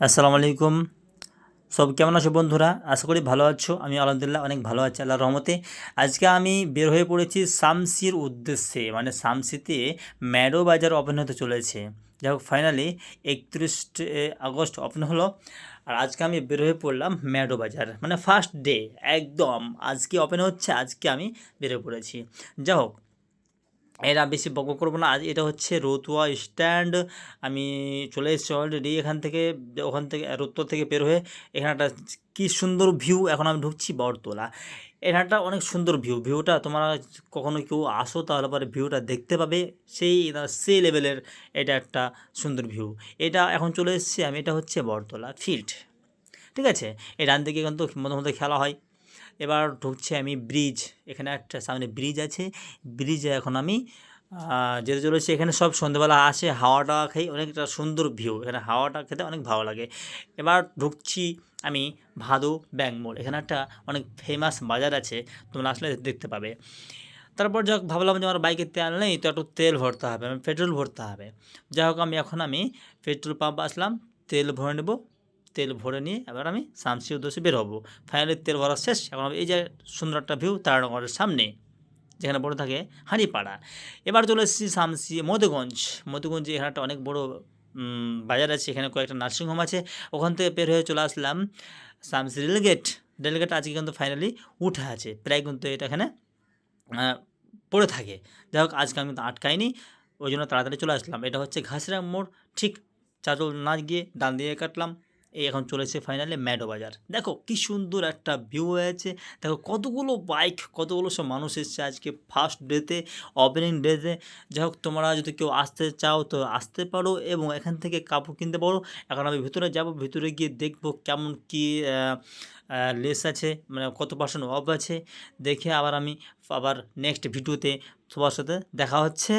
আসসালামু আলাইকুম। সব কেমন আছো বন্ধুরা? আশা করি ভালো আছো। আমি আলহামদুলিল্লাহ অনেক ভালো আছি, আল্লাহর রহমতে। আজকে আমি বের হয়ে পড়েছি শামসির উদ্দেশ্যে মানে শামসিতে ম্যাডো বাজার ওপেন হতে চলেছে। যাই হোক ফাইনালি একত্রিশ আগস্ট ওপেন হলো। আর আজকে আমি বের হয়ে পড়লাম ম্যাডো বাজার মানে ফার্স্ট ডে একদম আজকে ওপেন হচ্ছে, আজকে আমি বেরিয়ে পড়েছি। যাই হোক এরা বেশি বক করব না। আজ এটা হচ্ছে রতুয়া স্ট্যান্ড আমি চলে এসেছি অলরেডি এখান থেকে, ওখান থেকে, রতুয়া থেকে বের হয়ে এখানে একটা কী সুন্দর ভিউ এখন আমি ঢুকছি বরতলা এখানটা অনেক সুন্দর ভিউ ভিউটা তোমরা কখনো কেউ আসো তাহলে পরে ভিউটা দেখতে পাবে। সেই সেই লেভেলের এটা একটা সুন্দর ভিউ এটা এখন চলে এসেছি আমি, এটা হচ্ছে বরতলা ফিল্ড ঠিক আছে? এই ডান দিকে কিন্তু মধ্যে মধ্যে খেলা হয়। এবার ঢুকছে আমি ব্রিজ এখানে একটা সামনে ব্রিজ আছে। ব্রিজে এখন আমি যেতে চলেছি। এখানে সব সন্ধ্যেবেলা আসে, হাওয়াটা খাই অনেকটা সুন্দর ভিউ এখানে হাওয়াটা খেতে অনেক ভালো লাগে। এবার ঢুকছি আমি ভাদু ব্যাঙ্ক মোড়। এখানে একটা অনেক ফেমাস বাজার আছে, তোমরা আসলে দেখতে পাবে। তারপর যাক, ভাবলাম যে আমার বাইকে তেল নেই, তো একটু তেল ভরতে হবে আমি পেট্রোল ভরতে হবে। যাই হোক, আমি এখন আমি পেট্রোল পাম্প আসলাম, তেল ভরে নেব। তেল ভরে নিয়ে এবার আমি শামসির উদ্দেশ্যে বের হব। ফাইনালি তেল ভরা শেষ, এখন এই যে সুন্দর একটা ভিউ তারানগরের সামনে, যেখানে বড় থাকে হাঁড়িপাড়া। এবার চলে এসেছি শামসি, মধুগঞ্জ। মধুগঞ্জে এখানে একটা অনেক বড় বাজার আছে, এখানে কয়েকটা নার্সিংহোম আছে। ওখান থেকে বের হয়ে চলে আসলাম শামসি রেলগেট রেলগেট আজকে কিন্তু ফাইনালি উঠে আছে। প্রায় কিন্তু এটা এখানে পড়ে থাকে। যাই হোক, আজকে আমি কিন্তু আটকাইনি, ওই জন্য তাড়াতাড়ি চলে আসলাম। এটা হচ্ছে ঘাসরা মোড়, ঠিক চাচল না গিয়ে ডান দিয়ে কাটলাম। এই এখন চলেছে ফাইনালে ম্যাডো বাজার দেখো কি সুন্দর একটা ভিউ হয়েছে। দেখো কতগুলো বাইক কতগুলো সব মানুষ এসছে আজকে ফার্স্ট ডেতে ওপেনিং ডেতে যাই হোক, তোমরা যদি কেউ আসতে চাও তো আসতে পারো এবং এখান থেকে কাপড় কিনতে পারো। এখন আমি ভিতরে যাব, ভিতরে গিয়ে দেখব কেমন কি লেস আছে মানে কত পার্সেন্ট অফ আছে। দেখে আবার আমি আবার নেক্সট ভিডিওতে সবার সাথে দেখা হচ্ছে।